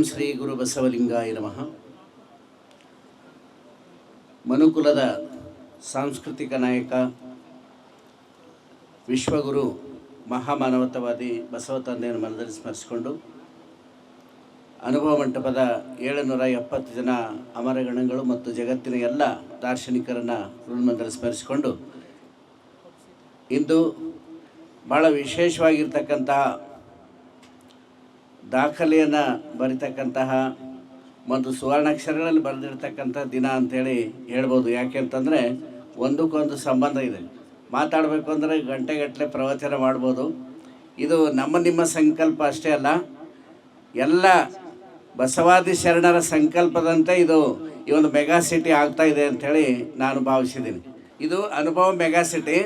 ಓಂ ಶ್ರೀ ಗುರು ಬಸವಲಿಂಗಾಯ ನಮಃ. ಮನುಕುಲದ ಸಾಂಸ್ಕೃತಿಕ ನಾಯಕ, ವಿಶ್ವಗುರು ಮಹಾಮಾನವತವಾದಿ ಬಸವ ತಂದೆಯನ್ನು ಮನದಲ್ಲಿ ಸ್ಮರಿಸಿಕೊಂಡು ಅನುಭವ ಮಂಟಪದ ಏಳುನೂರ ಎಪ್ಪತ್ತು ಜನ ಅಮರಗಣಗಳು ಮತ್ತು ಜಗತ್ತಿನ ಎಲ್ಲ ದಾರ್ಶನಿಕರನ್ನು ಋಣಮಂದಲ್ಲಿ ಸ್ಮರಿಸಿಕೊಂಡು ಇಂದು ಭಾಳ ವಿಶೇಷವಾಗಿರ್ತಕ್ಕಂತಹ ದಾಖಲೆಯನ್ನು ಬರಿತಕ್ಕಂತಹ ಮತ್ತು ಸುವರ್ಣಾಕ್ಷರಗಳಲ್ಲಿ ಬರೆದಿರ್ತಕ್ಕಂಥ ದಿನ ಅಂಥೇಳಿ ಹೇಳ್ಬೋದು. ಯಾಕೆಂತಂದರೆ ಒಂದಕ್ಕೊಂದು ಸಂಬಂಧ ಇದೆ. ಮಾತಾಡಬೇಕು ಅಂದರೆ ಗಂಟೆಗಟ್ಟಲೆ ಪ್ರವಚನ ಮಾಡ್ಬೋದು. ಇದು ನಮ್ಮ ನಿಮ್ಮ ಸಂಕಲ್ಪ ಅಷ್ಟೇ ಅಲ್ಲ, ಎಲ್ಲ ಬಸವಾದಿ ಶರಣರ ಸಂಕಲ್ಪದಂತೆ ಇದು ಈ ಒಂದು ಮೆಗಾ ಸಿಟಿ ಆಗ್ತಾ ಇದೆ ಅಂಥೇಳಿ ನಾನು ಭಾವಿಸಿದ್ದೀನಿ. ಇದು ಅನುಭವ ಮೆಗಾ ಸಿಟಿ.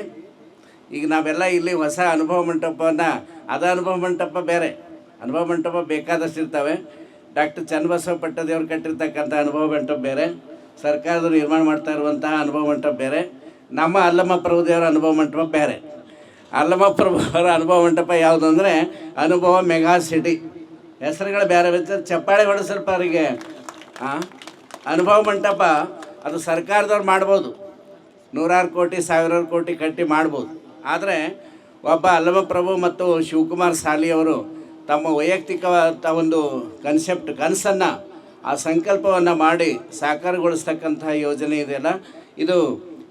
ಈಗ ನಾವೆಲ್ಲ ಇಲ್ಲಿ ಹೊಸ ಅನುಭವ ಮಂಟಪವನ್ನು, ಅದ ಅನುಭವ ಮಂಟಪ ಬೇರೆ. ಅನುಭವ ಮಂಟಪ ಬೇಕಾದಷ್ಟು ಇರ್ತವೆ. ಡಾಕ್ಟರ್ ಚನ್ನಬಸವ ಪಟ್ಟದೇವ್ರು ಕಟ್ಟಿರ್ತಕ್ಕಂಥ ಅನುಭವ ಮಂಟಪ ಬೇರೆ. ಸರ್ಕಾರದವರು ನಿರ್ಮಾಣ ಮಾಡ್ತಾ ಇರುವಂತಹ ಅನುಭವ ಮಂಟಪ ಬೇರೆ. ನಮ್ಮ ಅಲ್ಲಮ್ಮ ಪ್ರಭುದೇವರ ಅನುಭವ ಮಂಟಪ ಬೇರೆ. ಅಲ್ಲಮ್ಮ ಪ್ರಭು ಅವರ ಅನುಭವ ಮಂಟಪ ಯಾವುದು ಅಂದರೆ ಅನುಭವ ಮೆಗಾ ಸಿಟಿ. ಹೆಸರುಗಳು ಬೇರೆ ಬೇರೆ ಚಪ್ಪಾಳೆ ಹೊಡೆ ಸ್ವಲ್ಪ ಅವರಿಗೆ ಅನುಭವ ಮಂಟಪ ಅದು ಸರ್ಕಾರದವ್ರು ಮಾಡ್ಬೋದು. ನೂರಾರು ಕೋಟಿ, ಸಾವಿರಾರು ಕೋಟಿ ಕಟ್ಟಿ ಮಾಡ್ಬೋದು. ಆದರೆ ಒಬ್ಬ ಅಲ್ಲಮ ಪ್ರಭು ಮತ್ತು ಶಿವಕುಮಾರ್ ಸಾಲಿಯವರು ತಮ್ಮ ವೈಯಕ್ತಿಕವಾದ ಒಂದು ಕನ್ಸೆಪ್ಟ್ ಕನಸನ್ನು, ಆ ಸಂಕಲ್ಪವನ್ನು ಮಾಡಿ ಸಾಕಾರಗೊಳಿಸ್ತಕ್ಕಂತಹ ಯೋಜನೆ ಇದೆಯಲ್ಲ. ಇದು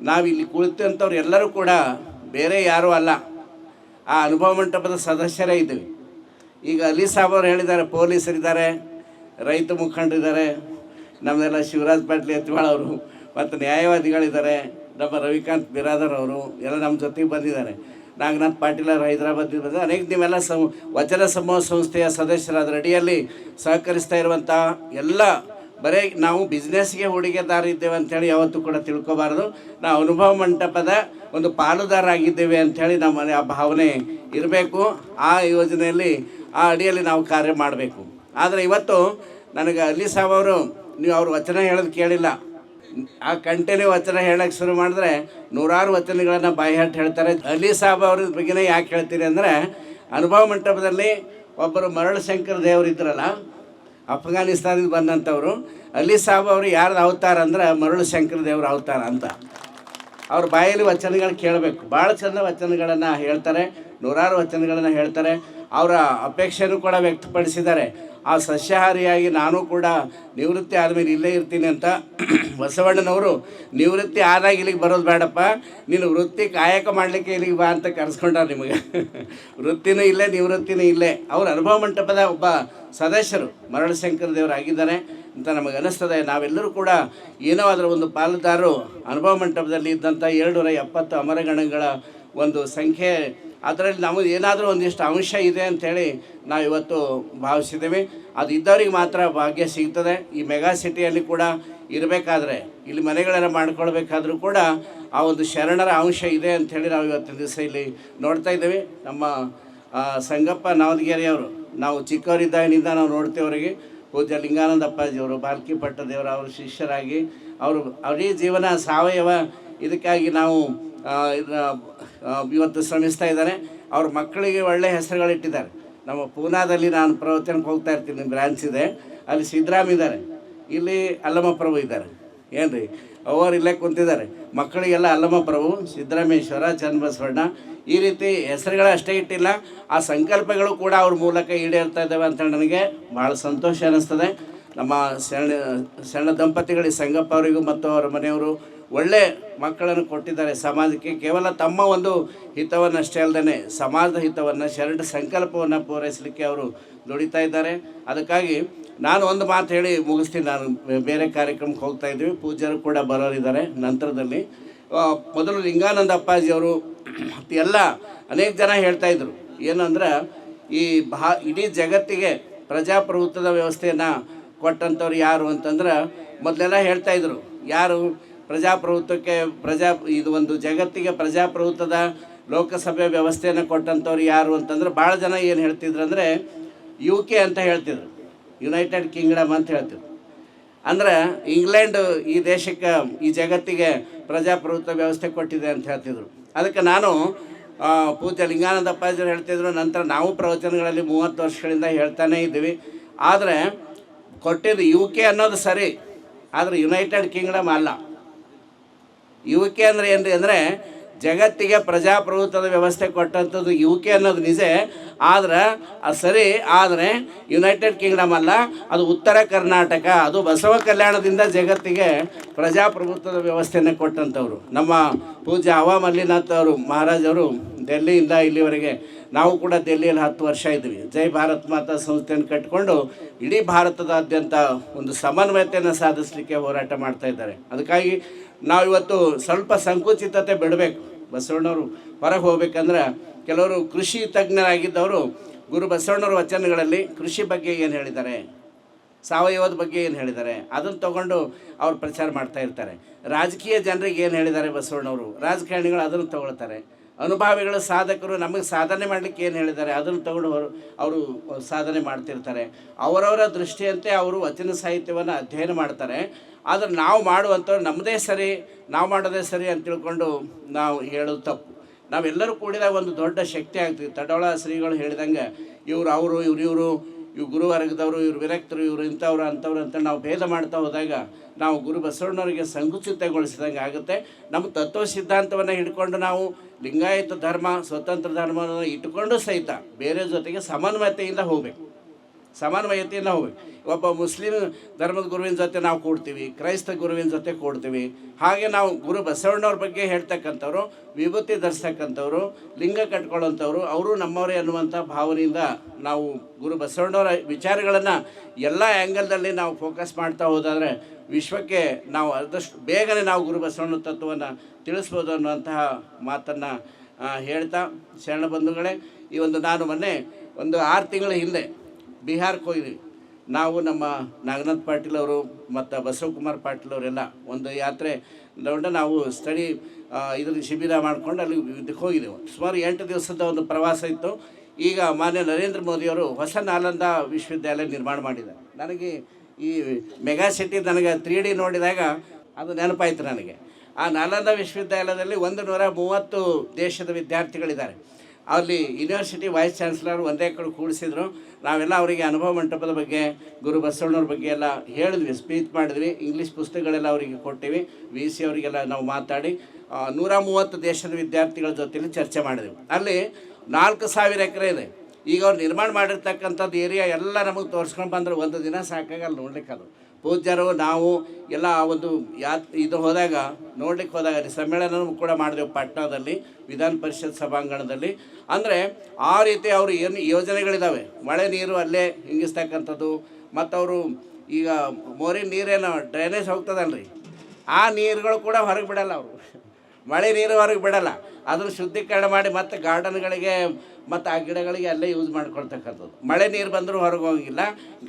ನಾವಿಲ್ಲಿ ಕುಳಿತಂಥವ್ರು ಎಲ್ಲರೂ ಕೂಡ ಬೇರೆ ಯಾರೂ ಅಲ್ಲ. ಆ ಅನುಭವ ಮಂಟಪದ ಸದಸ್ಯರೇ ಇದ್ದೀವಿ. ಈಗ ಅಲಿ ಸಾಬ್ ಅವರು ಹೇಳಿದ್ದಾರೆ, ಪೊಲೀಸರಿದ್ದಾರೆ, ರೈತ ಮುಖಂಡರಿದ್ದಾರೆ ನಮ್ಮದೆಲ್ಲ ಶಿವರಾಜ್ ಪಾಟೀಲ್ ಯತ್ವಾಳ್ ಅವರು, ಮತ್ತು ನ್ಯಾಯವಾದಿಗಳಿದ್ದಾರೆ, ನಮ್ಮ ರವಿಕಾಂತ್ ಬಿರಾದರ್ ಅವರು, ಎಲ್ಲ ನಮ್ಮ ಜೊತೆಗೆ ಬಂದಿದ್ದಾರೆ. ನಾಗನಾಥ್ ಪಾಟೀಲ್ ಅವರು ಹೈದರಾಬಾದ್ ಬಂದ ಅನೇಕ ನೀವೆಲ್ಲ ಸಂ, ವಚನ ಸಮೂಹ ಸಂಸ್ಥೆಯ ಸದಸ್ಯರಾದ ಅಡಿಯಲ್ಲಿ ಸಹಕರಿಸ್ತಾ ಇರುವಂಥ ಎಲ್ಲ ಬರೇ ನಾವು ಬಿಸ್ನೆಸ್ಗೆ ಇದ್ದೇವೆ ಅಂಥೇಳಿ ಯಾವತ್ತೂ ಕೂಡ ತಿಳ್ಕೊಬಾರ್ದು. ನಾವು ಅನುಭವ ಮಂಟಪದ ಒಂದು ಪಾಲುದಾರ ಆಗಿದ್ದೇವೆ ಅಂಥೇಳಿ ನಮ್ಮ ಆ ಭಾವನೆ ಇರಬೇಕು. ಆ ಯೋಜನೆಯಲ್ಲಿ, ಆ ಅಡಿಯಲ್ಲಿ ನಾವು ಕಾರ್ಯ ಮಾಡಬೇಕು. ಆದರೆ ಇವತ್ತು ನನಗೆ ಅಲ್ಲಿ ಸಾಬ್ ಅವರು, ನೀವು ಅವ್ರ ವಚನ ಹೇಳೋದು ಕೇಳಿಲ್ಲ. ಆ ಕಂಟಿನ್ಯೂ ವಚನ ಹೇಳಕ್ಕೆ ಶುರು ಮಾಡಿದ್ರೆ ನೂರಾರು ವಚನಗಳನ್ನು ಬಾಯಿಹಟ್ಟು ಹೇಳ್ತಾರೆ. ಅಲಿ ಸಾಬ್ ಅವ್ರ ಬಗ್ಗೆನೇ ಯಾಕೆ ಹೇಳ್ತೀರಿ ಅಂದರೆ, ಅನುಭವ ಮಂಟಪದಲ್ಲಿ ಒಬ್ಬರು ಮರಳ ಶಂಕರ್ ದೇವರು ಇದ್ರಲ್ಲ, ಅಫ್ಘಾನಿಸ್ತಾನದಿಂದ ಬಂದಂಥವ್ರು, ಅಲಿ ಸಾಬ್ ಅವರು ಯಾರ್ದು ಅವತಾರ ಅಂದ್ರೆ ಮರಳು ಶಂಕರ್ ದೇವ್ರ ಅವತಾರ ಅಂತ. ಅವ್ರ ಬಾಯಲ್ಲಿ ವಚನಗಳು ಕೇಳಬೇಕು. ಭಾಳ ಚಂದ ವಚನಗಳನ್ನು ಹೇಳ್ತಾರೆ, ನೂರಾರು ವಚನಗಳನ್ನು ಹೇಳ್ತಾರೆ. ಅವರ ಅಪೇಕ್ಷೆಯೂ ಕೂಡ ವ್ಯಕ್ತಪಡಿಸಿದ್ದಾರೆ. ಆ ಸಸ್ಯಾಹಾರಿಯಾಗಿ ನಾನು ಕೂಡ ನಿವೃತ್ತಿ ಆದಮೇಲೆ ಇಲ್ಲೇ ಇರ್ತೀನಿ ಅಂತ ಬಸವಣ್ಣನವರು ನಿವೃತ್ತಿ ಆದಾಗ ಇಲ್ಲಿಗೆ ಬರೋದು ಬೇಡಪ್ಪ, ನೀನು ವೃತ್ತಿ ಕಾಯಕ ಮಾಡಲಿಕ್ಕೆ ಇಲ್ಲಿಗೆ ಬಾ ಅಂತ ಕರೆಸ್ಕೊಂಡ್ರೆ ನಿಮಗೆ. ವೃತ್ತಿನೂ ಇಲ್ಲೇ, ನಿವೃತ್ತಿನೂ ಇಲ್ಲೇ. ಅವ್ರ ಅನುಭವ ಮಂಟಪದ ಒಬ್ಬ ಸದಸ್ಯರು ಮರಳಶಂಕರ ದೇವರು ಆಗಿದ್ದಾರೆ ಅಂತ ನಮಗೆ ಅನ್ನಿಸ್ತದೆ ನಾವೆಲ್ಲರೂ ಕೂಡ ಏನೋ ಅದರ ಒಂದು ಪಾಲುದಾರರು ಅನುಭವ ಮಂಟಪದಲ್ಲಿ ಇದ್ದಂಥ ಏಳ್ನೂರ ಎಪ್ಪತ್ತು ಅಮರಗಣಗಳ ಒಂದು ಸಂಖ್ಯೆ. ಅದರಲ್ಲಿ ನಮಗೆ ಏನಾದರೂ ಒಂದಿಷ್ಟು ಅಂಶ ಇದೆ ಅಂಥೇಳಿ ನಾವು ಇವತ್ತು ಭಾವಿಸಿದ್ದೇವೆ. ಅದು ಇದ್ದವ್ರಿಗೆ ಮಾತ್ರ ಭಾಗ್ಯ ಸಿಗ್ತದೆ. ಈ ಮೆಗಾ ಸಿಟಿಯಲ್ಲಿ ಕೂಡ ಇರಬೇಕಾದ್ರೆ, ಇಲ್ಲಿ ಮನೆಗಳನ್ನು ಮಾಡ್ಕೊಳ್ಬೇಕಾದ್ರೂ ಕೂಡ ಆ ಒಂದು ಶರಣರ ಅಂಶ ಇದೆ ಅಂಥೇಳಿ ನಾವು ಇವತ್ತಿನ ದಿವಸ ಇಲ್ಲಿ ನೋಡ್ತಾ ಇದ್ದೇವೆ. ನಮ್ಮ ಸಂಗಪ್ಪ ನವದಗಿರಿಯವರು, ನಾವು ಚಿಕ್ಕವರಿದ್ದಾಗಿನಿಂದ ನಾವು ನೋಡ್ತೇವರಿಗೆ. ಪೂಜ್ಯ ಲಿಂಗಾನಂದ ಅಪ್ಪಾಜಿಯವರು ಬಾಲ್ಕಿ ಪಟ್ಟದೇವರು ಅವರು ಶಿಷ್ಯರಾಗಿ, ಅವರು, ಅವರೇ ಜೀವನ ಸಾವಯವ. ಇದಕ್ಕಾಗಿ ನಾವು ಇವತ್ತು ಶ್ರಮಿಸ್ತಾ ಇದ್ದಾರೆ. ಅವ್ರ ಮಕ್ಕಳಿಗೆ ಒಳ್ಳೆಯ ಹೆಸರುಗಳಿಟ್ಟಿದ್ದಾರೆ. ನಮ್ಮ ಪೂನಾದಲ್ಲಿ ನಾನು ಪ್ರವಚನಕ್ಕೆ ಹೋಗ್ತಾ ಇರ್ತೀನಿ ಬ್ರಾಂಚ್ ಇದೆ. ಅಲ್ಲಿ ಸಿದ್ದರಾಮ್ ಇದ್ದಾರೆ. ಇಲ್ಲಿ ಅಲ್ಲಮ್ಮ ಪ್ರಭು ಇದ್ದಾರೆ. ಏನು ರೀ ಅವರು ಇಲ್ಲೇ ಕುಂತಿದ್ದಾರೆ. ಮಕ್ಕಳಿಗೆಲ್ಲ ಅಲ್ಲಮ್ಮ ಪ್ರಭು ಸಿದ್ದರಾಮೇಶ್ವರ ಚನ್ನಬಸವಣ್ಣ, ಈ ರೀತಿ ಹೆಸರುಗಳು ಅಷ್ಟೇ ಇಟ್ಟಿಲ್ಲ. ಆ ಸಂಕಲ್ಪಗಳು ಕೂಡ ಅವ್ರ ಮೂಲಕ ಈಡೇರ್ತಾ ಇದ್ದಾವೆ ಅಂತ ನನಗೆ ಭಾಳ ಸಂತೋಷ ಅನ್ನಿಸ್ತದೆ ನಮ್ಮ ಸಣ್ಣ ಸಣ್ಣ ದಂಪತಿಗಳಿಗೆ ಸಂಗಪ್ಪ ಅವರಿಗೂ ಮತ್ತು ಅವರ ಮನೆಯವರು ಒಳ್ಳೆ ಮಕ್ಕಳನ್ನು ಕೊಟ್ಟಿದ್ದಾರೆ ಸಮಾಜಕ್ಕೆ. ಕೇವಲ ತಮ್ಮ ಒಂದು ಹಿತವನ್ನಷ್ಟೇ ಅಲ್ಲದೆ ಸಮಾಜದ ಹಿತವನ್ನು, ಶರಣ ಸಂಕಲ್ಪವನ್ನು ಪೂರೈಸಲಿಕ್ಕೆ ಅವರು ದುಡಿತಾ ಇದ್ದಾರೆ. ಅದಕ್ಕಾಗಿ ನಾನು ಒಂದು ಮಾತು ಹೇಳಿ ಮುಗಿಸ್ತೀನಿ. ನಾನು ಬೇರೆ ಕಾರ್ಯಕ್ರಮಕ್ಕೆ ಹೋಗ್ತಾ ಇದ್ದೀವಿ. ಪೂಜ್ಯರು ಕೂಡ ಬರೋರಿದ್ದಾರೆ ನಂತರದಲ್ಲಿ. ಮೊದಲು ಲಿಂಗಾನಂದ ಅಪ್ಪಾಜಿಯವರು ಎಲ್ಲ ಅನೇಕ ಜನ ಹೇಳ್ತಾ ಇದ್ರು. ಏನಂದ್ರೆ ಈ ಭಾ, ಇಡೀ ಜಗತ್ತಿಗೆ ಪ್ರಜಾಪ್ರಭುತ್ವದ ವ್ಯವಸ್ಥೆಯನ್ನು ಕೊಟ್ಟಂಥವ್ರು ಯಾರು ಅಂತಂದ್ರೆ ಮೊದಲೆಲ್ಲ ಹೇಳ್ತಾ ಇದ್ರು. ಯಾರು? ಪ್ರಜಾಪ್ರಭುತ್ವಕ್ಕೆ ಪ್ರಜಾ, ಇದು ಒಂದು ಜಗತ್ತಿಗೆ ಪ್ರಜಾಪ್ರಭುತ್ವದ ಲೋಕಸಭೆ ವ್ಯವಸ್ಥೆಯನ್ನು ಕೊಟ್ಟಂಥವ್ರು ಯಾರು ಅಂತಂದ್ರೆ ಭಾಳ ಜನ ಏನು ಹೇಳ್ತಿದ್ರು ಅಂದರೆ ಯು ಕೆ ಅಂತ ಹೇಳ್ತಿದ್ರು. ಯುನೈಟೆಡ್ ಕಿಂಗ್ಡಮ್ ಅಂತ ಹೇಳ್ತಿದ್ರು. ಅಂದ್ರೆ ಇಂಗ್ಲೆಂಡ್ ಈ ದೇಶಕ್ಕೆ, ಈ ಜಗತ್ತಿಗೆ ಪ್ರಜಾಪ್ರಭುತ್ವ ವ್ಯವಸ್ಥೆ ಕೊಟ್ಟಿದೆ ಅಂತ ಹೇಳ್ತಿದ್ರು. ಅದಕ್ಕೆ ನಾನು ಪೂಜ್ಯ ಲಿಂಗಾನಂದ ಅಪ್ಪಾಜಿಯವರು ಹೇಳ್ತಿದ್ರು, ನಂತರ ನಾವು ಪ್ರವಚನಗಳಲ್ಲಿ ಮೂವತ್ತು ವರ್ಷಗಳಿಂದ ಹೇಳ್ತಾನೇ ಇದ್ದೀವಿ. ಆದರೆ ಕೊಟ್ಟಿದ್ದು ಯು ಕೆ ಅನ್ನೋದು ಸರಿ, ಆದರೆ ಯುನೈಟೆಡ್ ಕಿಂಗ್ಡಮ್ ಅಲ್ಲ. ಯು ಕೆ ಅಂದರೆ ಏನು ರೀ ಅಂದರೆ ಜಗತ್ತಿಗೆ ಪ್ರಜಾಪ್ರಭುತ್ವದ ವ್ಯವಸ್ಥೆ ಕೊಟ್ಟಂಥದ್ದು ಯು ಕೆ ಅನ್ನೋದು ನಿಜ. ಆದ್ರೆ ಅದು ಸರಿ, ಆದರೆ ಯುನೈಟೆಡ್ ಕಿಂಗ್ಡಮ್ ಅಲ್ಲ, ಅದು ಉತ್ತರ ಕರ್ನಾಟಕ, ಅದು ಬಸವ ಕಲ್ಯಾಣದಿಂದ ಜಗತ್ತಿಗೆ ಪ್ರಜಾಪ್ರಭುತ್ವದ ವ್ಯವಸ್ಥೆಯನ್ನು ಕೊಟ್ಟಂಥವ್ರು. ನಮ್ಮ ಪೂಜ್ಯ ಹವಾ ಮಲ್ಲಿನಾಥ್ ಅವರು ಮಹಾರಾಜವರು ಡೆಲ್ಲಿಯಿಂದ ಇಲ್ಲಿವರೆಗೆ ನಾವು ಕೂಡ ದೆಹಲಿಯಲ್ಲಿ ಹತ್ತು ವರ್ಷ ಇದ್ವಿ ಜೈ ಭಾರತ್ ಮಾತಾ ಸಂಸ್ಥೆಯನ್ನು ಕಟ್ಟಿಕೊಂಡು ಇಡೀ ಭಾರತದಾದ್ಯಂತ ಒಂದು ಸಮನ್ವಯತೆಯನ್ನು ಸಾಧಿಸಲಿಕ್ಕೆ ಹೋರಾಟ ಮಾಡ್ತಾ ಇದ್ದಾರೆ. ಅದಕ್ಕಾಗಿ ನಾವು ಇವತ್ತು ಸ್ವಲ್ಪ ಸಂಕುಚಿತತೆ ಬಿಡಬೇಕು. ಬಸವಣ್ಣವರು ಹೊರಗೆ ಹೋಗ್ಬೇಕಂದ್ರೆ ಕೆಲವರು ಕೃಷಿ ತಜ್ಞರಾಗಿದ್ದವರು ಗುರು ಬಸವಣ್ಣವ್ರ ವಚನಗಳಲ್ಲಿ ಕೃಷಿ ಬಗ್ಗೆ ಏನು ಹೇಳಿದ್ದಾರೆ? ಸಾವಯವದ ಬಗ್ಗೆ ಏನು ಹೇಳಿದ್ದಾರೆ? ಅದನ್ನು ತಗೊಂಡು ಅವ್ರು ಪ್ರಚಾರ ಮಾಡ್ತಾ ಇರ್ತಾರೆ. ರಾಜಕೀಯ ಜನರಿಗೆ ಏನು ಹೇಳಿದ್ದಾರೆ ಬಸವಣ್ಣವರು? ರಾಜಕಾರಣಿಗಳು ಅದನ್ನು ತಗೊಳ್ತಾರೆ. ಅನುಭಾವಿಗಳ ಸಾಧಕರು ನಮಗೆ ಸಾಧನೆ ಮಾಡಲಿಕ್ಕೆ ಏನು ಹೇಳಿದ್ದಾರೆ? ಅದನ್ನು ತಗೊಂಡು ಅವರು ಅವರು ಸಾಧನೆ ಮಾಡ್ತಿರ್ತಾರೆ. ಅವರವರ ದೃಷ್ಟಿಯಂತೆ ಅವರು ವಚನ ಸಾಹಿತ್ಯವನ್ನು ಅಧ್ಯಯನ ಮಾಡ್ತಾರೆ. ಆದರೆ ನಾವು ಮಾಡುವಂಥವ್ರು ನಮ್ಮದೇ ಸರಿ, ನಾವು ಮಾಡೋದೇ ಸರಿ ಅಂತ ತಿಳ್ಕೊಂಡು ನಾವು ಹೇಳೋದು ತಪ್ಪು. ನಾವೆಲ್ಲರೂ ಕೂಡಿದಾಗ ಒಂದು ದೊಡ್ಡ ಶಕ್ತಿ ಆಗ್ತೀವಿ ತಡೋಳ ಶ್ರೀಗಳು ಹೇಳಿದಂಗೆ, ಇವರು ಅವರು ಇವರಿವರು ಇವರು ಇವು ಗುರುವರ್ಗದವರು ಇವ್ರು ವಿರಕ್ತರು, ಇವರು ಇಂಥವ್ರು, ಅಂಥವ್ರು ಅಂತ ನಾವು ಭೇದ ಮಾಡ್ತಾ ಹೋದಾಗ ನಾವು ಗುರು ಬಸವಣ್ಣವರಿಗೆ ಸಂಕುಚಿತಗೊಳಿಸಿದಂಗೆ ಆಗುತ್ತೆ. ನಮ್ಮ ತತ್ವ ಸಿದ್ಧಾಂತವನ್ನು ಹಿಡ್ಕೊಂಡು ನಾವು ಲಿಂಗಾಯತ ಧರ್ಮ, ಸ್ವತಂತ್ರ ಧರ್ಮವನ್ನು ಇಟ್ಟುಕೊಂಡು ಸಹಿತ ಬೇರೆ ಜೊತೆಗೆ ಸಮನ್ವಯತೆಯಿಂದ ಹೋಗಬೇಕು. ಸಮನ್ವಯತೆಯಿಂದ ನಾವು ಒಬ್ಬ ಮುಸ್ಲಿಂ ಧರ್ಮದ ಗುರುವಿನ ಜೊತೆ ನಾವು ಕೂಡ್ತೀವಿ, ಕ್ರೈಸ್ತ ಗುರುವಿನ ಜೊತೆ ಕೂಡ್ತೀವಿ. ಹಾಗೆ ನಾವು ಗುರು ಬಸವಣ್ಣವ್ರ ಬಗ್ಗೆ ಹೇಳ್ತಕ್ಕಂಥವ್ರು, ವಿಭೂತಿ ಧರಿಸ್ತಕ್ಕಂಥವ್ರು, ಲಿಂಗ ಕಟ್ಕೊಳ್ಳೋಂಥವ್ರು ಅವರು ನಮ್ಮವರೇ ಅನ್ನುವಂಥ ಭಾವನೆಯಿಂದ ನಾವು ಗುರು ಬಸವಣ್ಣವರ ವಿಚಾರಗಳನ್ನು ಎಲ್ಲ ಆ್ಯಂಗಲ್ದಲ್ಲಿ ನಾವು ಫೋಕಸ್ ಮಾಡ್ತಾ ಹೋದಾದರೆ ವಿಶ್ವಕ್ಕೆ ನಾವು ಆದಷ್ಟು ಬೇಗನೆ ನಾವು ಗುರು ಬಸವಣ್ಣ ತತ್ವವನ್ನು ತಿಳಿಸ್ಬೋದು ಅನ್ನುವಂತಹ ಮಾತನ್ನು ಹೇಳ್ತಾ, ಶರಣ ಬಂಧುಗಳೇ, ಈ ಒಂದು ನಾನು ಮೊನ್ನೆ ಒಂದು ಆರು ತಿಂಗಳ ಹಿಂದೆ ಬಿಹಾರಕ್ಕೆ ಹೋಗಿದ್ವಿ ನಾವು ನಮ್ಮ ನಾಗನಾಥ್ ಪಾಟೀಲ್ ಅವರು ಮತ್ತು ಬಸವಕುಮಾರ್ ಪಾಟೀಲ್ ಅವರೆಲ್ಲ ಒಂದು ಯಾತ್ರೆ ದೊಡ್ಡ ನಾವು ಸ್ಟಡಿ ಇದ್ರ ಶಿಬಿರ ಮಾಡ್ಕೊಂಡು ಅಲ್ಲಿ ಇದಕ್ಕೆ ಹೋಗಿದ್ದೆವು ಸುಮಾರು ಎಂಟು ದಿವಸದ ಒಂದು ಪ್ರವಾಸ ಇತ್ತು. ಈಗ ಮಾನ್ಯ ನರೇಂದ್ರ ಮೋದಿಯವರು ಹೊಸ ನಾಲಂದ ವಿಶ್ವವಿದ್ಯಾಲಯ ನಿರ್ಮಾಣ ಮಾಡಿದ್ದಾರೆ. ನನಗೆ ಈ ಮೆಗಾ ಸಿಟಿ ನನಗೆ ತ್ರೀ ಡಿ ನೋಡಿದಾಗ ಅದು ನೆನಪಾಯಿತು ನನಗೆ. ಆ ನಾಲಂದ ವಿಶ್ವವಿದ್ಯಾಲಯದಲ್ಲಿ ಒಂದು ನೂರ ಮೂವತ್ತು ದೇಶದ ವಿದ್ಯಾರ್ಥಿಗಳಿದ್ದಾರೆ. ಅಲ್ಲಿ ಯೂನಿವರ್ಸಿಟಿ ವೈಸ್ ಚಾನ್ಸಲರ್ ಒಂದೇ ಕಡೆ ಕೂಡಿಸಿದ್ರು. ನಾವೆಲ್ಲ ಅವರಿಗೆ ಅನುಭವ ಮಂಟಪದ ಬಗ್ಗೆ, ಗುರು ಬಸವಣ್ಣವ್ರ ಬಗ್ಗೆ ಎಲ್ಲ ಹೇಳಿದ್ವಿ ಸ್ಪೀಚ್ ಮಾಡಿದ್ವಿ. ಇಂಗ್ಲೀಷ್ ಪುಸ್ತಕಗಳೆಲ್ಲ ಅವರಿಗೆ ಕೊಟ್ಟಿವಿ. ವಿ ಸಿ ಅವರಿಗೆಲ್ಲ ನಾವು ಮಾತಾಡಿ ನೂರ ಮೂವತ್ತು ದೇಶದ ವಿದ್ಯಾರ್ಥಿಗಳ ಜೊತೆಲಿ ಚರ್ಚೆ ಮಾಡಿದೆವು. ಅಲ್ಲಿ ನಾಲ್ಕು ಸಾವಿರ ಎಕರೆ ಇದೆ. ಈಗ ಅವ್ರು ನಿರ್ಮಾಣ ಮಾಡಿರ್ತಕ್ಕಂಥದ್ದು ಏರಿಯಾ ಎಲ್ಲ ನಮಗೆ ತೋರಿಸ್ಕೊಂಡು ಬಂದ್ರೆ ಒಂದು ದಿನ ಸಾಕಾಗಲ್ಲ ನೋಡ್ಲಿಕ್ಕೆ ಅದು. ಪೂಜ್ಯರು, ನಾವು ಎಲ್ಲ ಒಂದು ಯಾ ಇದು ಹೋದಾಗ ನೋಡ್ಲಿಕ್ಕೆ ಹೋದಾಗ ರೀ ಸಮ್ಮೇಳನವೂ ಕೂಡ ಮಾಡಿದೆವು ಪಾಟ್ನಾದಲ್ಲಿ, ವಿಧಾನ ಪರಿಷತ್ ಸಭಾಂಗಣದಲ್ಲಿ. ಅಂದರೆ, ಆ ರೀತಿ ಅವರು ಏನು ಯೋಜನೆಗಳಿದ್ದಾವೆ ಮಳೆ ನೀರು ಅಲ್ಲೇ ಹಿಂಗಿಸ್ತಕ್ಕಂಥದ್ದು ಮತ್ತು ಅವರು ಈಗ ಮೋರಿನ ನೀರೇನು ಡ್ರೈನೇಜ್ ಹೋಗ್ತದಲ್ರಿ. ಆ ನೀರುಗಳು ಕೂಡ ಹೊರಗೆ ಬಿಡಲ್ಲ ಅವರು. ಮಳೆ ನೀರು ಹೊರಗೆ ಬಿಡಲ್ಲ. ಅದನ್ನು ಶುದ್ಧೀಕರಣ ಮಾಡಿ ಮತ್ತೆ ಗಾರ್ಡನ್ಗಳಿಗೆ ಮತ್ತು ಆ ಗಿಡಗಳಿಗೆ ಅಲ್ಲೇ ಯೂಸ್ ಮಾಡ್ಕೊಳ್ತಕ್ಕಂಥದ್ದು. ಮಳೆ ನೀರು ಬಂದರೂ ಹೊರಗೆ ಹೋಗಿಲ್ಲ,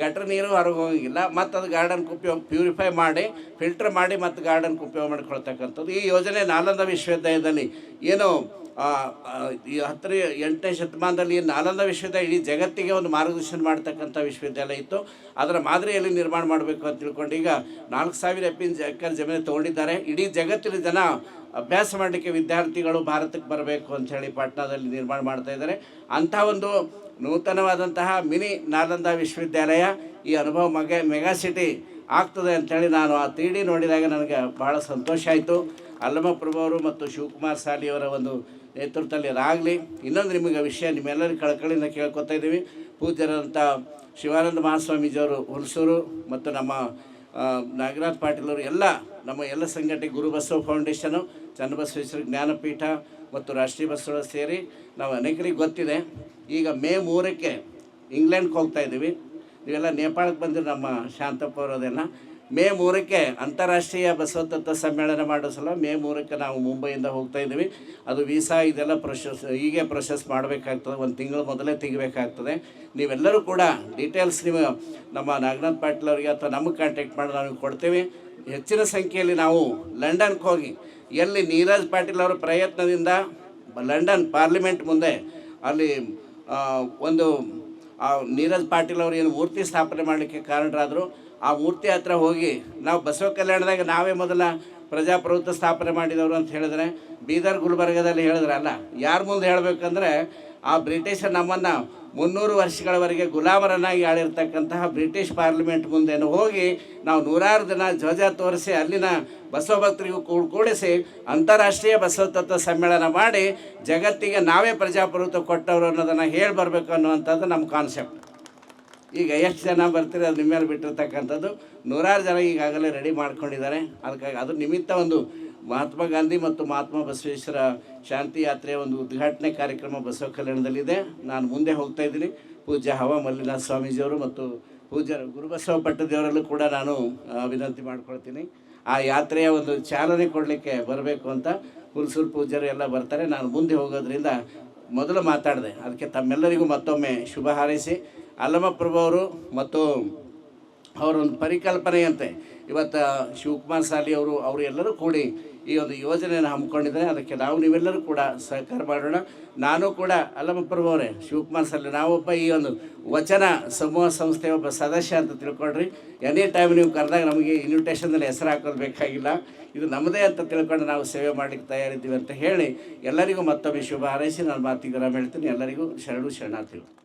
ಗಟ್ರ ನೀರು ಹೊರಗೆ ಹೋಗಿಲ್ಲ, ಮತ್ತು ಅದು ಗಾರ್ಡನ್ಗೆ ಉಪಯೋಗ, ಪ್ಯೂರಿಫೈ ಮಾಡಿ, ಫಿಲ್ಟರ್ ಮಾಡಿ ಮತ್ತು ಗಾರ್ಡನ್ಗೆ ಉಪಯೋಗ ಮಾಡ್ಕೊಳ್ತಕ್ಕಂಥದ್ದು. ಈ ಯೋಜನೆ ನಾಲಂದ ವಿಶ್ವವಿದ್ಯಾಲಯದಲ್ಲಿ ಏನು ಈ ಹತ್ತರ ಎಂಟನೇ ಶತಮಾನದಲ್ಲಿ ನಾಲಂದ ವಿಶ್ವವಿದ್ಯಾಲಯ ಇಡೀ ಜಗತ್ತಿಗೆ ಒಂದು ಮಾರ್ಗದರ್ಶನ ಮಾಡ್ತಕ್ಕಂಥ ವಿಶ್ವವಿದ್ಯಾಲಯ ಇತ್ತು. ಅದರ ಮಾದರಿಯಲ್ಲಿ ನಿರ್ಮಾಣ ಮಾಡಬೇಕು ಅಂತ ತಿಳ್ಕೊಂಡು ಈಗ ನಾಲ್ಕು ಸಾವಿರ ಎಪ್ಪಿನ ಎಕರೆ ಜಮೀನು ತೊಗೊಂಡಿದ್ದಾರೆ. ಇಡೀ ಜಗತ್ತಿನ ಜನ ಅಭ್ಯಾಸ ಮಾಡಲಿಕ್ಕೆ ವಿದ್ಯಾರ್ಥಿಗಳು ಭಾರತಕ್ಕೆ ಬರಬೇಕು ಅಂಥೇಳಿ ಪಾಟ್ನಾದಲ್ಲಿ ನಿರ್ಮಾಣ ಮಾಡ್ತಾ ಇದ್ದಾರೆ. ಅಂಥ ಒಂದು ನೂತನವಾದಂತಹ ಮಿನಿ ನಾಲಂದ ವಿಶ್ವವಿದ್ಯಾಲಯ ಈ ಅನುಭವ ಮಗೆ, ಮೆಗಾ ಸಿಟಿ ಆಗ್ತದೆ ಅಂಥೇಳಿ ನಾನು ಆ ತ್ರೀ ಡಿ ನೋಡಿದಾಗ ನನಗೆ ಭಾಳ ಸಂತೋಷ ಆಯಿತು. ಅಲ್ಲಮ ಪ್ರಭು ಅವರು ಮತ್ತು ಶಿವಕುಮಾರ್ ಸಾಲಿಯವರ ಒಂದು ನೇತೃತ್ವದಲ್ಲಿ ಅದಾಗಲಿ. ಇನ್ನೊಂದು ನಿಮಗೆ ವಿಷಯ ನಿಮ್ಮೆಲ್ಲರೂ ಕಳಕಳಿಯಿಂದ ಕೇಳ್ಕೊತಾ ಇದ್ದೀವಿ. ಪೂಜ್ಯರಂಥ ಶಿವಾನಂದ ಮಹಾಸ್ವಾಮೀಜಿಯವರು ಹುಲ್ಸೂರು ಮತ್ತು ನಮ್ಮ ನಾಗರಾಜ್ ಪಾಟೀಲ್ ಅವರು ಎಲ್ಲ ನಮ್ಮ ಎಲ್ಲ ಸಂಘಟನೆ ಗುರುಬಸವ ಫೌಂಡೇಶನು ಚನ್ನಬಸವೇಶ್ವರ ಜ್ಞಾನಪೀಠ ಮತ್ತು ರಾಷ್ಟ್ರೀಯ ಬಸವ ಸೇರಿ ನಾವು ಅನೇಕರಿಗೆ ಗೊತ್ತಿದೆ. ಈಗ ಮೇ ಮೂರಕ್ಕೆ ಇಂಗ್ಲೆಂಡ್ಗೆ ಹೋಗ್ತಾ ಇದ್ದೀವಿ. ನೀವೆಲ್ಲ ನೇಪಾಳಕ್ಕೆ ಬಂದಿರೋ ನಮ್ಮ ಶಾಂತಪ್ಪ ಅವರದೆಲ್ಲ ಮೇ ಮೂರಕ್ಕೆ ಅಂತಾರಾಷ್ಟ್ರೀಯ ಬಸವ ತತ್ವ ಸಮ್ಮೇಳನ ಮಾಡೋ ಸಲ ಮೇ ಮೂರಕ್ಕೆ ನಾವು ಮುಂಬೈಯಿಂದ ಹೋಗ್ತಾ ಇದ್ದೀವಿ. ಅದು ವೀಸಾ ಇದೆಲ್ಲ ಪ್ರೊಸೆಸ್, ಹೀಗೆ ಪ್ರೊಸೆಸ್ ಮಾಡಬೇಕಾಗ್ತದೆ. ಒಂದು ತಿಂಗಳು ಮೊದಲೇ ತೆಗಿಬೇಕಾಗ್ತದೆ. ನೀವೆಲ್ಲರೂ ಕೂಡ ಡೀಟೇಲ್ಸ್ ನೀವು ನಮ್ಮ ನಾಗನಾಥ್ ಪಾಟೀಲ್ ಅವರಿಗೆ ಅಥವಾ ನಮಗೆ ಕಾಂಟ್ಯಾಕ್ಟ್ ಮಾಡಿ ನಮಗೆ ಕೊಡ್ತೀವಿ. ಹೆಚ್ಚಿನ ಸಂಖ್ಯೆಯಲ್ಲಿ ನಾವು ಲಂಡನ್ಗೆ ಹೋಗಿ, ಎಲ್ಲಿ ನೀರಜ್ ಪಾಟೀಲ್ ಅವರ ಪ್ರಯತ್ನದಿಂದ ಲಂಡನ್ ಪಾರ್ಲಿಮೆಂಟ್ ಮುಂದೆ ಅಲ್ಲಿ ಒಂದು ನೀರಜ್ ಪಾಟೀಲ್ ಅವರು ಏನು ಮೂರ್ತಿ ಸ್ಥಾಪನೆ ಮಾಡಲಿಕ್ಕೆ ಕಾರಣರಾದರು. ಆ ಮೂರ್ತಿ ಹತ್ರ ಹೋಗಿ, ನಾವು ಬಸವ ಕಲ್ಯಾಣದಾಗ ನಾವೇ ಮೊದಲ ಪ್ರಜಾಪ್ರಭುತ್ವ ಸ್ಥಾಪನೆ ಮಾಡಿದವರು ಅಂತ ಹೇಳಿದ್ರೆ, ಬೀದರ್ ಗುಲ್ಬರ್ಗದಲ್ಲಿ ಹೇಳಿದ್ರಲ್ಲ ಯಾರ ಮುಂದೆ ಹೇಳಬೇಕಂದ್ರೆ, ಆ ಬ್ರಿಟಿಷರ್ ನಮ್ಮನ್ನು ಮುನ್ನೂರು ವರ್ಷಗಳವರೆಗೆ ಗುಲಾಮರನ್ನಾಗಿ ಆಳಿರ್ತಕ್ಕಂತಹ ಬ್ರಿಟಿಷ್ ಪಾರ್ಲಿಮೆಂಟ್ ಮುಂದೆನೂ ಹೋಗಿ, ನಾವು ನೂರಾರು ದಿನ ಧ್ವಜ ತೋರಿಸಿ ಅಲ್ಲಿನ ಬಸವ ಭಕ್ತರಿಗೂ ಕೂಡ ಕೂಡಿಸಿ ಅಂತಾರಾಷ್ಟ್ರೀಯ ಬಸವ ತತ್ವ ಸಮ್ಮೇಳನ ಮಾಡಿ, ಜಗತ್ತಿಗೆ ನಾವೇ ಪ್ರಜಾಪ್ರಭುತ್ವ ಕೊಟ್ಟವರು ಅನ್ನೋದನ್ನು ಹೇಳಿ ಬರಬೇಕು ಅನ್ನುವಂಥದ್ದು ನಮ್ಮ ಕಾನ್ಸೆಪ್ಟ್ ಈಗ ಎಷ್ಟು ಜನ ಬರ್ತೀರಿ ಅದು ನಿಮ್ಮ ಮೇಲೆ ಬಿಟ್ಟಿರ್ತಕ್ಕಂಥದ್ದು. ನೂರಾರು ಜನ ಈಗಾಗಲೇ ರೆಡಿ ಮಾಡ್ಕೊಂಡಿದ್ದಾರೆ. ಅದಕ್ಕಾಗಿ ಅದ್ರ ನಿಮಿತ್ತ ಒಂದು ಮಹಾತ್ಮ ಗಾಂಧಿ ಮತ್ತು ಮಹಾತ್ಮ ಬಸವೇಶ್ವರ ಶಾಂತಿ ಯಾತ್ರೆಯ ಒಂದು ಉದ್ಘಾಟನೆ ಕಾರ್ಯಕ್ರಮ ಬಸವ ಕಲ್ಯಾಣದಲ್ಲಿದೆ. ನಾನು ಮುಂದೆ ಹೋಗ್ತಾ ಇದ್ದೀನಿ. ಪೂಜ್ಯ ಹವ ಮಲ್ಲಿನಾಥ ಸ್ವಾಮೀಜಿಯವರು ಮತ್ತು ಪೂಜ್ಯ ಗುರುಬಸವ ಪಟ್ಟದೇವರಲ್ಲೂ ಕೂಡ ನಾನು ವಿನಂತಿ ಮಾಡ್ಕೊಳ್ತೀನಿ. ಆ ಯಾತ್ರೆಯ ಒಂದು ಚಾಲನೆ ಕೊಡಲಿಕ್ಕೆ ಬರಬೇಕು ಅಂತ ಹುಲ್ಸೂರು ಪೂಜ್ಯರು ಎಲ್ಲ ಬರ್ತಾರೆ. ನಾನು ಮುಂದೆ ಹೋಗೋದ್ರಿಂದ ಮೊದಲು ಮಾತಾಡಿದೆ. ಅದಕ್ಕೆ ತಮ್ಮೆಲ್ಲರಿಗೂ ಮತ್ತೊಮ್ಮೆ ಶುಭ ಹಾರೈಸಿ. ಅಲ್ಲಮಪ್ರಭು ಅವರು ಮತ್ತು ಅವರೊಂದು ಪರಿಕಲ್ಪನೆಯಂತೆ ಇವತ್ತು ಶಿವಕುಮಾರ್ ಸಾಲಿ ಅವರು ಅವರು ಎಲ್ಲರೂ ಕೂಡಿ ಈ ಒಂದು ಯೋಜನೆಯನ್ನು ಹಮ್ಮಿಕೊಂಡಿದ್ದಾರೆ. ಅದಕ್ಕೆ ನಾವು ನೀವೆಲ್ಲರೂ ಕೂಡ ಸಹಕಾರ ಮಾಡೋಣ. ನಾನು ಕೂಡ ಅಲ್ಲಮಪ್ರಭು ಅವರೇ, ಶಿವಕುಮಾರ್ ಸಾಲಿ ನಾವೊಬ್ಬ ಈ ಒಂದು ವಚನ ಸಮೂಹ ಸಂಸ್ಥೆಯ ಒಬ್ಬ ಸದಸ್ಯ ಅಂತ ತಿಳ್ಕೊಳ್ರಿ. ಎನಿ ಟೈಮ್ ನೀವು ಕರೆದಾಗ ನಮಗೆ ಇನ್ವಿಟೇಷನ್ದಲ್ಲಿ ಹೆಸರು ಹಾಕೋದು ಬೇಕಾಗಿಲ್ಲ. ಇದು ನಮ್ಮದೇ ಅಂತ ತಿಳ್ಕೊಂಡು ನಾವು ಸೇವೆ ಮಾಡಲಿಕ್ಕೆ ತಯಾರಿದ್ದೀವಿ ಅಂತ ಹೇಳಿ ಎಲ್ಲರಿಗೂ ಮತ್ತೊಮ್ಮೆ ಶುಭ ಹಾರೈಸಿ. ನಾನು ಮಾತಿಗೆ ಹೇಳ್ತೀನಿ. ಎಲ್ಲರಿಗೂ ಶರಣು ಶರಣಾರ್ಥಿಗಳು.